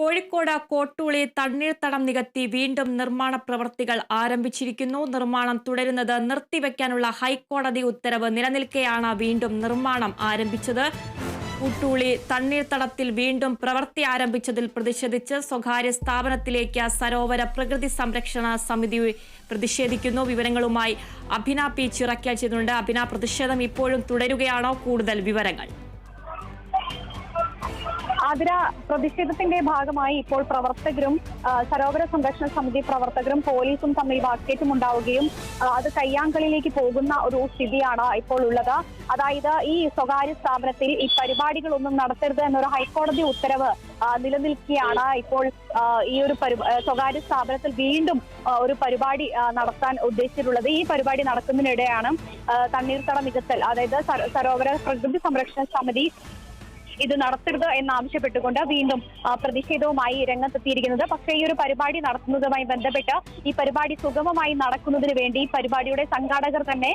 കോഴിക്കോട് കോട്ടൂളി തണ്ണീർത്തടം നികത്തി വീണ്ടും നിർമ്മാണ പ്രവർത്തികൾ ആരംഭിച്ചിരിക്കുന്നു. നിർമ്മാണം തുടരുന്നത് നിർത്തിവെക്കാനുള്ള ഹൈക്കോടതി ഉത്തരവ് നിലനിൽക്കെയാണ് വീണ്ടും നിർമ്മാണം ആരംഭിച്ചത്. കൂട്ടൂളി തണ്ണീർത്തടത്തിൽ വീണ്ടും പ്രവൃത്തി ആരംഭിച്ചതിൽ പ്രതിഷേധിച്ച് സ്വകാര്യ സ്ഥാപനത്തിലേക്ക് സരോവര പ്രകൃതി സംരക്ഷണ സമിതി പ്രതിഷേധിക്കുന്നു. വിവരങ്ങളുമായി അഭിന പി ചിറക്കാൻ ചെയ്തിട്ടുണ്ട് അഭിന പ്രതിഷേധം ഇപ്പോഴും തുടരുകയാണോ? കൂടുതൽ വിവരങ്ങൾ. ആതിര പ്രതിഷേധത്തിന്റെ ഭാഗമായി ഇപ്പോൾ പ്രവർത്തകരും സരോവര സംരക്ഷണ സമിതി പ്രവർത്തകരും പോലീസും തമ്മിൽ വാക്കേറ്റം ഉണ്ടാവുകയും അത് കയ്യാങ്കളിലേക്ക് പോകുന്ന ഒരു സ്ഥിതിയാണ് ഇപ്പോൾ ഉള്ളത്. അതായത് ഈ സ്വകാര്യ സ്ഥാപനത്തിൽ ഈ പരിപാടികളൊന്നും നടത്തരുത് എന്നൊരു ഹൈക്കോടതി ഉത്തരവ് നിലനിൽക്കുകയാണ്. ഇപ്പോൾ ഈ ഒരു സ്വകാര്യ സ്ഥാപനത്തിൽ വീണ്ടും ഒരു പരിപാടി നടത്താൻ ഉദ്ദേശിച്ചിട്ടുള്ളത് ഈ പരിപാടി നടക്കുന്നതിനിടെയാണ് തണ്ണീർത്തട നികത്തൽ അതായത് സരോവര പ്രകൃതി സംരക്ഷണ സമിതി ഇത് നടത്തരുത് എന്നാവശ്യപ്പെട്ടുകൊണ്ട് വീണ്ടും പ്രതിഷേധവുമായി രംഗത്തെത്തിയിരിക്കുന്നത്. പക്ഷേ ഈ ഒരു പരിപാടി നടത്തുന്നതുമായി ബന്ധപ്പെട്ട് ഈ പരിപാടി സുഗമമായി നടക്കുന്നതിന് വേണ്ടി പരിപാടിയുടെ സംഘാടകർ തന്നെ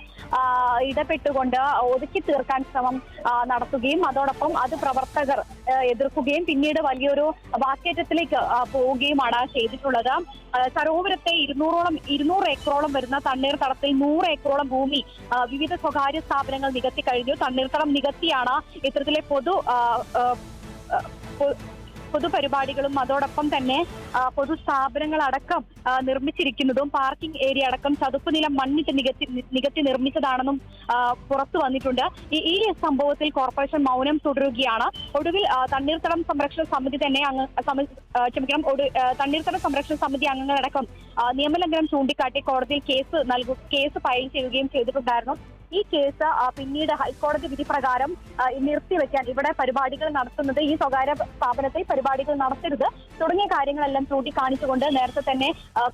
ഇടപെട്ടുകൊണ്ട് ഒതുക്കി തീർക്കാൻ ശ്രമം നടത്തുകയും അതോടൊപ്പം അത് പ്രവർത്തകർ എതിർക്കുകയും പിന്നീട് വലിയൊരു വാക്കേറ്റത്തിലേക്ക് പോവുകയുമാണ് ചെയ്തിട്ടുള്ളത്. സരോവരത്തെ ഇരുന്നൂറോളം ഇരുന്നൂറ് ഏക്കറോളം വരുന്ന തണ്ണീർത്തടത്തിൽ നൂറ് ഏക്കറോളം ഭൂമി വിവിധ സ്വകാര്യ സ്ഥാപനങ്ങൾ നികത്തി കഴിഞ്ഞു. തണ്ണീർത്തടം നികത്തിയാണ് ഇത്തരത്തിലെ പൊതു പൊതുപരിപാടികളും അതോടൊപ്പം തന്നെ പൊതുസ്ഥാപനങ്ങൾ അടക്കം നിർമ്മിച്ചിരിക്കുന്നതും പാർക്കിംഗ് ഏരിയ അടക്കം ചതുപ്പ് നിലം മണ്ണിട്ട് നികത്തി നികത്തി നിർമ്മിച്ചതാണെന്നും പുറത്തു വന്നിട്ടുണ്ട്. ഈ സംഭവത്തിൽ കോർപ്പറേഷൻ മൗനം തുടരുകയാണ്. ഒടുവിൽ തണ്ണീർത്തടം സംരക്ഷണ സമിതി തന്നെ അംഗ ക്ഷമിക്കണം തണ്ണീർത്തടം സംരക്ഷണ സമിതി അംഗങ്ങളടക്കം നിയമലംഘനം ചൂണ്ടിക്കാട്ടി കോടതിയിൽ കേസ് നൽകും കേസ് ഫയൽ ചെയ്യുകയും ചെയ്തിട്ടുണ്ടായിരുന്നു. ഈ കേസ് പിന്നീട് ഹൈക്കോടതി വിധി പ്രകാരം നിർത്തിവെക്കാൻ ഇവിടെ പരിപാടികൾ നടത്തുന്നത് ഈ സ്വകാര്യ സ്ഥാപനത്തിൽ പരിപാടികൾ നടത്തരുത് തുടങ്ങിയ കാര്യങ്ങളെല്ലാം ചൂണ്ടിക്കാണിച്ചുകൊണ്ട് നേരത്തെ തന്നെ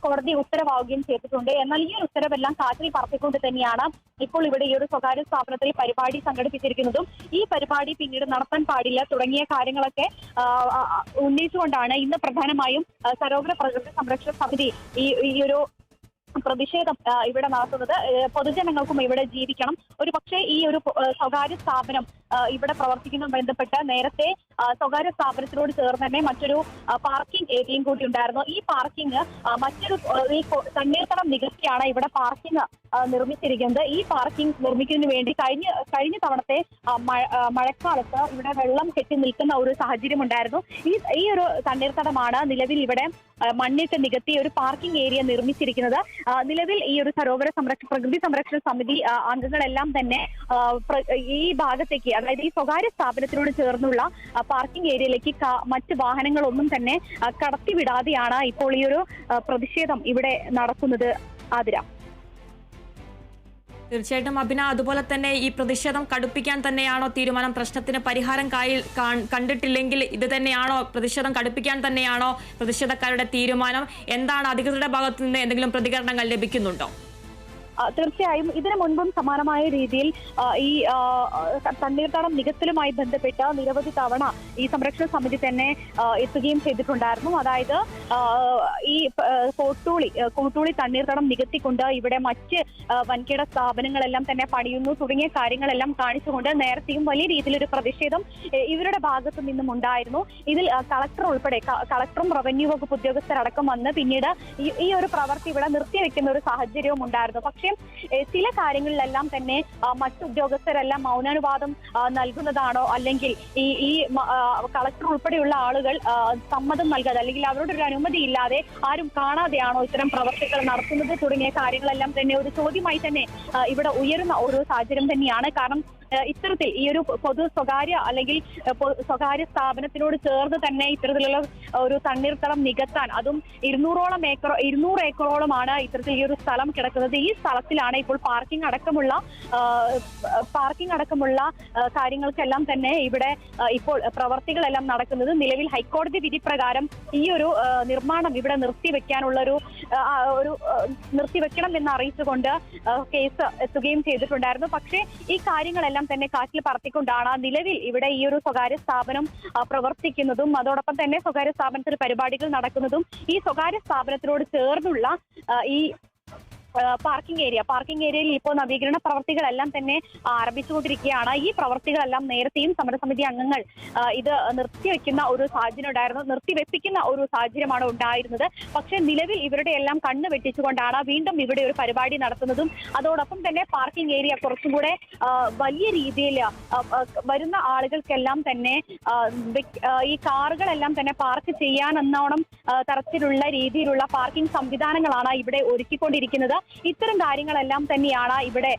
കോടതി ഉത്തരവാകുകയും ചെയ്തിട്ടുണ്ട്. എന്നാൽ ഈ ഒരു ഉത്തരവെല്ലാം കാറ്റിൽ പറത്തിക്കൊണ്ട് തന്നെയാണ് ഇപ്പോൾ ഇവിടെ ഈ ഒരു സ്വകാര്യ സ്ഥാപനത്തിൽ പരിപാടി സംഘടിപ്പിച്ചിരിക്കുന്നതും. ഈ പരിപാടി പിന്നീട് നടത്താൻ പാടില്ല തുടങ്ങിയ കാര്യങ്ങളൊക്കെ ഉന്നയിച്ചുകൊണ്ടാണ് ഇന്ന് പ്രധാനമായും സരോവര പ്രകൃതി സംരക്ഷണ സമിതി ഈ ഈ ഒരു പ്രതിഷേധം ഇവിടെ നടത്തുന്നത്. പൊതുജനങ്ങൾക്കും ഇവിടെ ജീവിക്കണം. ഒരു പക്ഷേ ഈ ഒരു സ്വകാര്യ സ്ഥാപനം ഇവിടെ പ്രവർത്തിക്കുന്ന ബന്ധപ്പെട്ട് നേരത്തെ സ്വകാര്യ സ്ഥാപനത്തിനോട് ചേർന്ന് തന്നെ മറ്റൊരു പാർക്കിംഗ് ഏരിയയും കൂടി ഉണ്ടായിരുന്നു. ഈ പാർക്കിംഗ് മറ്റൊരു ഈ തണ്ണീർത്തടം നികത്തിയാണ് ഇവിടെ പാർക്കിംഗ് നിർമ്മിച്ചിരിക്കുന്നത്. ഈ പാർക്കിംഗ് നിർമ്മിക്കുന്നതിന് വേണ്ടി കഴിഞ്ഞ കഴിഞ്ഞ തവണത്തെ മഴക്കാലത്ത് ഇവിടെ വെള്ളം കെട്ടി നിൽക്കുന്ന ഒരു സാഹചര്യം ഉണ്ടായിരുന്നു. ഈ ഈ ഒരു തണ്ണീർത്തടമാണ് നിലവിൽ ഇവിടെ മണ്ണിട്ട് നികത്തി ഒരു പാർക്കിംഗ് ഏരിയ നിർമ്മിച്ചിരിക്കുന്നത്. നിലവിൽ ഈ ഒരു സരോവര സംരക്ഷണ പ്രകൃതി സംരക്ഷണ സമിതി അംഗങ്ങളെല്ലാം തന്നെ ഈ ഭാഗത്തേക്ക് അതായത് ഈ സ്വകാര്യ സ്ഥാപനത്തിനോട് ചേർന്നുള്ള പാർക്കിംഗ് ഏരിയയിലേക്ക് മറ്റ് വാഹനങ്ങളൊന്നും തന്നെ കടത്തിവിടാതെയാണ് ഇപ്പോൾ ഈ ഒരു പ്രതിഷേധം ഇവിടെ നടക്കുന്നത് ആതിര. തീർച്ചയായിട്ടും അഭിന അതുപോലെ തന്നെ ഈ പ്രതിഷേധം കടുപ്പിക്കാൻ തന്നെയാണോ തീരുമാനം? പ്രശ്നത്തിന് പരിഹാരം കായി- കാൺ- കണ്ടിട്ടില്ലെങ്കിൽ ഇത് തന്നെയാണോ? പ്രതിഷേധം കടുപ്പിക്കാൻ തന്നെയാണോ പ്രതിഷേധക്കാരുടെ തീരുമാനം? എന്താണ് അധികൃതരുടെ ഭാഗത്തു നിന്ന് എന്തെങ്കിലും പ്രതികരണങ്ങൾ ലഭിക്കുന്നുണ്ടോ? തീർച്ചയായും ഇതിനു മുൻപും സമാനമായ രീതിയിൽ ഈ തണ്ണീർത്തടം നികത്തലുമായി ബന്ധപ്പെട്ട് നിരവധി തവണ ഈ സംരക്ഷണ സമിതി തന്നെ എത്തുകയും ചെയ്തിട്ടുണ്ടായിരുന്നു. അതായത് ഈ കോട്ടൂളി കോട്ടൂളി തണ്ണീർത്തടം നികത്തിക്കൊണ്ട് ഇവിടെ മറ്റ് വൻകിട സ്ഥാപനങ്ങളെല്ലാം തന്നെ പണിയുന്നു. തുടങ്ങിയ കാര്യങ്ങളെല്ലാം കാണിച്ചുകൊണ്ട് നേരത്തെയും വലിയ രീതിയിലൊരു പ്രതിഷേധം ഇവരുടെ ഭാഗത്തു നിന്നും ഉണ്ടായിരുന്നു. ഇതിൽ കളക്ടർ ഉൾപ്പെടെ കളക്ടറും റവന്യൂ വകുപ്പ് ഉദ്യോഗസ്ഥരടക്കം വന്ന് പിന്നീട് ഈ ഒരു പ്രവൃത്തി ഇവിടെ നിർത്തിവെക്കുന്ന ഒരു സാഹചര്യവും ഉണ്ടായിരുന്നു. പക്ഷേ ഏ, ചില കാര്യങ്ങളിലെല്ലാം തന്നെ മറ്റു ഉദ്യോഗസ്ഥരെല്ലാം മൗനാനുവാദം നൽകുന്നതാണോ? അല്ലെങ്കിൽ ഈ ഈ കളക്ടർ ഉൾപ്പെടെയുള്ള ആളുകൾ സമ്മതം നൽകാതെ അല്ലെങ്കിൽ അവരുടെ ഒരു അനുമതി ഇല്ലാതെ ആരും കാണാതെയാണോ ഇത്തരം പ്രവർത്തികൾ നടത്തുന്നത് തുടങ്ങിയ കാര്യങ്ങളെല്ലാം തന്നെ ഒരു ചോദ്യമായി തന്നെ ഇവിടെ ഉയരുന്ന ഒരു സാഹചര്യം തന്നെയാണ്. കാരണം ഇത്തരത്തിൽ ഈ ഒരു പൊതു സ്വകാര്യ അല്ലെങ്കിൽ സ്വകാര്യ സ്ഥാപനത്തിനോട് ചേർന്ന് തന്നെ ഇത്തരത്തിലുള്ള ഒരു തണ്ണീർത്തടം നികത്താൻ അതും ഇരുന്നൂറോളം ഏക്കർ ഇരുന്നൂറ് ഏക്കറോളമാണ് ഇത്തരത്തിൽ ഈ ഒരു സ്ഥലം കിടക്കുന്നത്. ഈ സ്ഥലത്തിലാണ് ഇപ്പോൾ പാർക്കിംഗ് അടക്കമുള്ള പാർക്കിംഗ് അടക്കമുള്ള കാര്യങ്ങൾക്കെല്ലാം തന്നെ ഇവിടെ ഇപ്പോൾ പ്രവർത്തികളെല്ലാം നടക്കുന്നത്. നിലവിൽ ഹൈക്കോടതി വിധി പ്രകാരം ഈ ഒരു നിർമ്മാണം ഇവിടെ നിർത്തിവെക്കാനുള്ള ഒരു ഒരു നിർത്തിവെക്കണം എന്ന് അറിയിച്ചുകൊണ്ട് കേസ് എത്തുകയും ചെയ്തിട്ടുണ്ടായിരുന്നു. പക്ഷേ ഈ കാര്യങ്ങളെല്ലാം തന്നെ കാറ്റിൽ പറത്തിക്കൊണ്ടാണ് നിലവിൽ ഇവിടെ ഈ ഒരു സ്വകാര്യ സ്ഥാപനം പ്രവർത്തിക്കുന്നതും അതോടൊപ്പം തന്നെ സ്വകാര്യ സ്ഥാപനത്തിൽ പരിപാടികൾ നടക്കുന്നതും ഈ സ്വകാര്യ സ്ഥാപനത്തിനോട് ചേർന്നുള്ള ഈ പാർക്കിംഗ് ഏരിയ പാർക്കിംഗ് ഏരിയയിൽ ഇപ്പോൾ നവീകരണ പ്രവർത്തികളെല്ലാം തന്നെ ആരംഭിച്ചുകൊണ്ടിരിക്കുകയാണ്. ഈ പ്രവർത്തികളെല്ലാം നേരത്തെയും സമരസമിതി അംഗങ്ങൾ ഇത് നിർത്തിവെക്കുന്ന ഒരു സാഹചര്യം ഉണ്ടായിരുന്നു. നിർത്തിവെപ്പിക്കുന്ന ഒരു സാഹചര്യമാണ് ഉണ്ടായിരുന്നത്. പക്ഷേ നിലവിൽ ഇവരുടെ എല്ലാം കണ്ണ് വെട്ടിച്ചുകൊണ്ടാണ് വീണ്ടും ഇവിടെ ഒരു പരിപാടി നടത്തുന്നതും. അതോടൊപ്പം തന്നെ പാർക്കിംഗ് ഏരിയ കുറച്ചും കൂടെ വലിയ രീതിയിൽ വരുന്ന ആളുകൾക്കെല്ലാം തന്നെ ഈ കാറുകളെല്ലാം തന്നെ പാർക്ക് ചെയ്യാൻ എന്നോണം തരത്തിലുള്ള രീതിയിലുള്ള പാർക്കിംഗ് സംവിധാനങ്ങളാണ് ഇവിടെ ഒരുക്കിക്കൊണ്ടിരിക്കുന്നത്. ഇത്തരം കാര്യങ്ങളെല്ലാം തന്നെയാണ് ഇവിടെ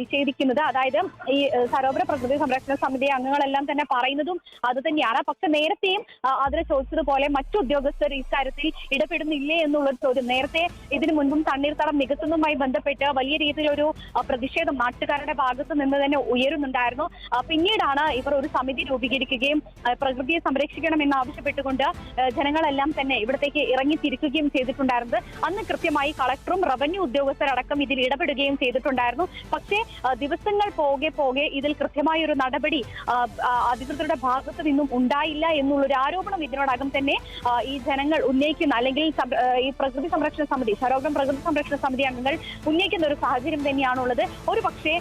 നിഷേധിക്കുന്നത്. അതായത് ഈ സരോവര പ്രകൃതി സംരക്ഷണ സമിതി അംഗങ്ങളെല്ലാം തന്നെ പറയുന്നതും അത് തന്നെയാണ്. പക്ഷെ നേരത്തെയും അതിനെ ചോദിച്ചതുപോലെ മറ്റു ഉദ്യോഗസ്ഥർ ഇക്കാര്യത്തിൽ ഇടപെടുന്നില്ലേ എന്നുള്ളൊരു ചോദ്യം. നേരത്തെ ഇതിനു മുൻപും തണ്ണീർത്തടം നികത്തുന്നതുമായി ബന്ധപ്പെട്ട് വലിയ രീതിയിലൊരു പ്രതിഷേധം നാട്ടുകാരുടെ ഭാഗത്ത് നിന്ന് തന്നെ ഉയരുന്നുണ്ടായിരുന്നു. പിന്നീടാണ് ഇവർ ഒരു സമിതി രൂപീകരിക്കുകയും പ്രകൃതിയെ സംരക്ഷിക്കണമെന്ന് ആവശ്യപ്പെട്ടുകൊണ്ട് ജനങ്ങളെല്ലാം തന്നെ ഇവിടത്തേക്ക് ഇറങ്ങി തിരിക്കുകയും ചെയ്തിട്ടുണ്ടായിരുന്നത്. അന്ന് കൃത്യമായി കളക്ടറും റവന്യൂ ഉദ്യോഗസ്ഥരടക്കം ഇതിൽ ഇടപെടുകയും ചെയ്തിട്ടുണ്ടായിരുന്നു. പക്ഷേ ദിവസങ്ങൾ പോകെ പോകെ ഇതിൽ കൃത്യമായ ഒരു നടപടി അധികൃതരുടെ ഭാഗത്ത് നിന്നും ഉണ്ടായില്ല എന്നുള്ളൊരു ആരോപണം ഇതിനോടകം തന്നെ ഈ ജനങ്ങൾ ഉന്നയിക്കുന്ന അല്ലെങ്കിൽ ഈ പ്രകൃതി സംരക്ഷണ സമിതി സരോഗം പ്രകൃതി സംരക്ഷണ സമിതി അംഗങ്ങൾ ഉന്നയിക്കുന്ന ഒരു സാഹചര്യം തന്നെയാണുള്ളത്. ഒരു പക്ഷേ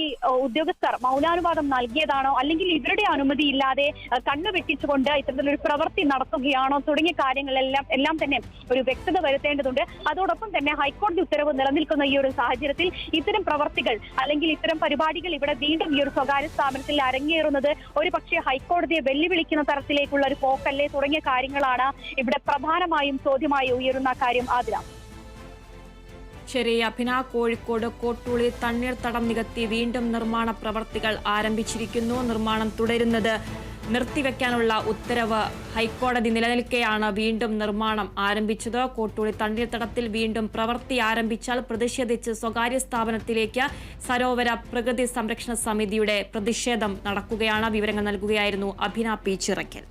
ഈ ഉദ്യോഗസ്ഥർ മൗനാനുവാദം നൽകിയതാണോ അല്ലെങ്കിൽ ഇവരുടെ അനുമതി ഇല്ലാതെ കണ്ണു വെട്ടിച്ചുകൊണ്ട് ഇത്തരത്തിലൊരു പ്രവൃത്തി നടത്തുകയാണോ തുടങ്ങിയ കാര്യങ്ങളെല്ലാം എല്ലാം തന്നെ ഒരു വ്യക്തത വരുത്തേണ്ടതുണ്ട്. അതോടൊപ്പം തന്നെ ഹൈക്കോടതി ഉത്തരവ് നിലനിൽക്കുന്ന ഈ ഒരു സാഹചര്യത്തിൽ ഇത്തരം പ്രവർത്തികൾ അല്ലെങ്കിൽ ഇത്തരം പരിപാടികൾ ഇവിടെ വീണ്ടും ഈ ഒരു സ്വകാര്യ സ്ഥാപനത്തിൽ അരങ്ങേറുന്നത് ഒരു പക്ഷേ ഹൈക്കോടതിയെ വെല്ലുവിളിക്കുന്ന തരത്തിലേക്കുള്ള ഒരു പോക്കല്ലേ തുടങ്ങിയ കാര്യങ്ങളാണ് ഇവിടെ പ്രധാനമായും ചോദ്യമായി ഉയരുന്ന കാര്യം ആതിര. ശരി അഭിന കോഴിക്കോട് കോട്ടൂളി തണ്ണീർത്തടം നികത്തി വീണ്ടും നിർമ്മാണ പ്രവർത്തികൾ ആരംഭിച്ചിരിക്കുന്നു. നിർമ്മാണം തുടരുന്നത് നിർത്തിവെക്കാനുള്ള ഉത്തരവ് ഹൈക്കോടതി നിലനിൽക്കെയാണ് വീണ്ടും നിർമ്മാണം ആരംഭിച്ചത്. കോട്ടൂളി തണ്ണീർത്തടത്തിൽ വീണ്ടും പ്രവൃത്തി ആരംഭിച്ചാൽ പ്രതിഷേധിച്ച് സ്വകാര്യ സ്ഥാപനത്തിലേക്ക് സരോവര പ്രകൃതി സംരക്ഷണ സമിതിയുടെ പ്രതിഷേധം നടക്കുകയാണ്. വിവരങ്ങൾ നൽകുകയായിരുന്നു അഭിന പി ചിറയ്ക്കൽ.